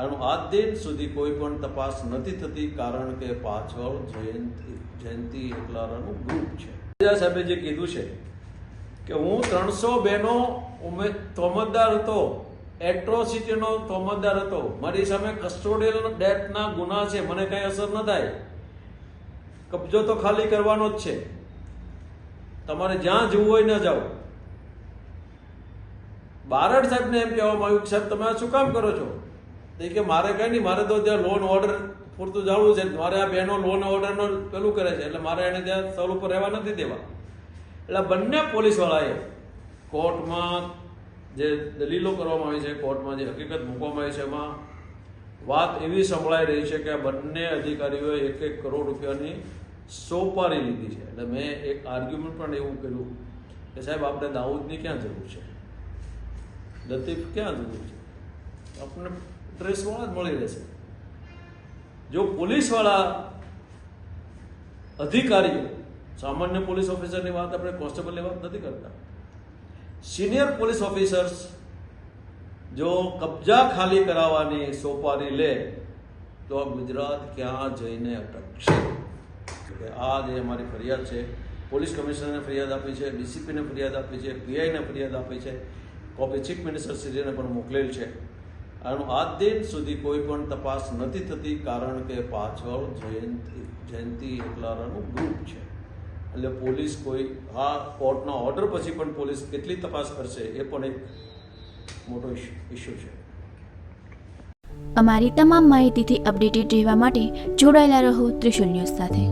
આનું આજ દિન સુધી કોઈ પણ તપાસ નથી થતી, કારણ કે પાછળ જયંતિ જયંતિ એકલારાનું ગ્રુપ છે. સાહેબે જે કીધું છે કે હું ત્રણસો બેનો ઉમે, તોમતદાર હતો, એટ્રોસિટીનો તોમતદાર હતો, મારી સામે કસ્ટોડિયલ ડેથના ગુના છે, મને કંઈ અસર ન થાય. કબજો તો ખાલી કરવાનો જ છે. તમારે જ્યાં જવું હોય ન જાઓ. બારડ સાહેબને એમ કહેવામાં આવ્યું કે સાહેબ, તમે આ શું કામ કરો છો? તો કે મારે કઈ નહીં મારે તો ત્યાં લોન ઓર્ડર પૂરતું જાણવું છે. મારે આ બેનો લોન ઓર્ડરનો પેલું કરે છે. એટલે મારે એને ત્યાં સ્થળ ઉપર રહેવા નથી દેવા. એટલે બંને પોલીસવાળાએ કોર્ટમાં જે દલીલો કરવામાં આવી છે, કોર્ટમાં જે હકીકત મૂકવામાં આવી છે, એમાં વાત એવી સંભળાઈ રહી છે કે બંને અધિકારીઓએ એક એક કરોડ રૂપિયાની સોપારી લીધી છે. એટલે મેં એક આર્ગ્યુમેન્ટ પણ એવું કર્યું કે સાહેબ, આપણે દાઉદની ક્યાં જરૂર છે? લતીફ ક્યાં જરૂર છે? આપણને ડ્રેસવાળા જ મળી રહેશે જો પોલીસવાળા અધિકારીઓ, સામાન્ય પોલીસ ઓફિસરની વાત આપણે કોન્સ્ટેબલની વાત નથી કરતા. સિનિયર પોલીસ ઓફિસર્સ જો કબજા ખાલી કરાવવાની સોપારી લે, તો ગુજરાત ક્યાં જઈને અટકશે? આ જે અમારી ફરિયાદ છે, પોલીસ કમિશનરને ફરિયાદ આપી છે, ડીસીપીને ફરિયાદ આપી છે, પીઆઈને ફરિયાદ આપી છે, કોપી ચીફ મિનિસ્ટર શ્રીને પણ મોકલેલ છે. આનું આજ દિન સુધી કોઈ પણ તપાસ નથી થતી, કારણ કે પાછળ જયંતિ જયંતિ એકલારાનું ગ્રુપ છે. એટલે પોલીસ કોઈ, આ કોર્ટના ઓર્ડર પછી પણ પોલીસ કેટલી તપાસ કરશે એ પણ એક મોટો ઇસ્યુ છે. અમારી તમામ માહિતીથી અપડેટેડ રહેવા માટે જોડાયેલા રહો ત્રિશુલ ન્યૂઝ સાથે.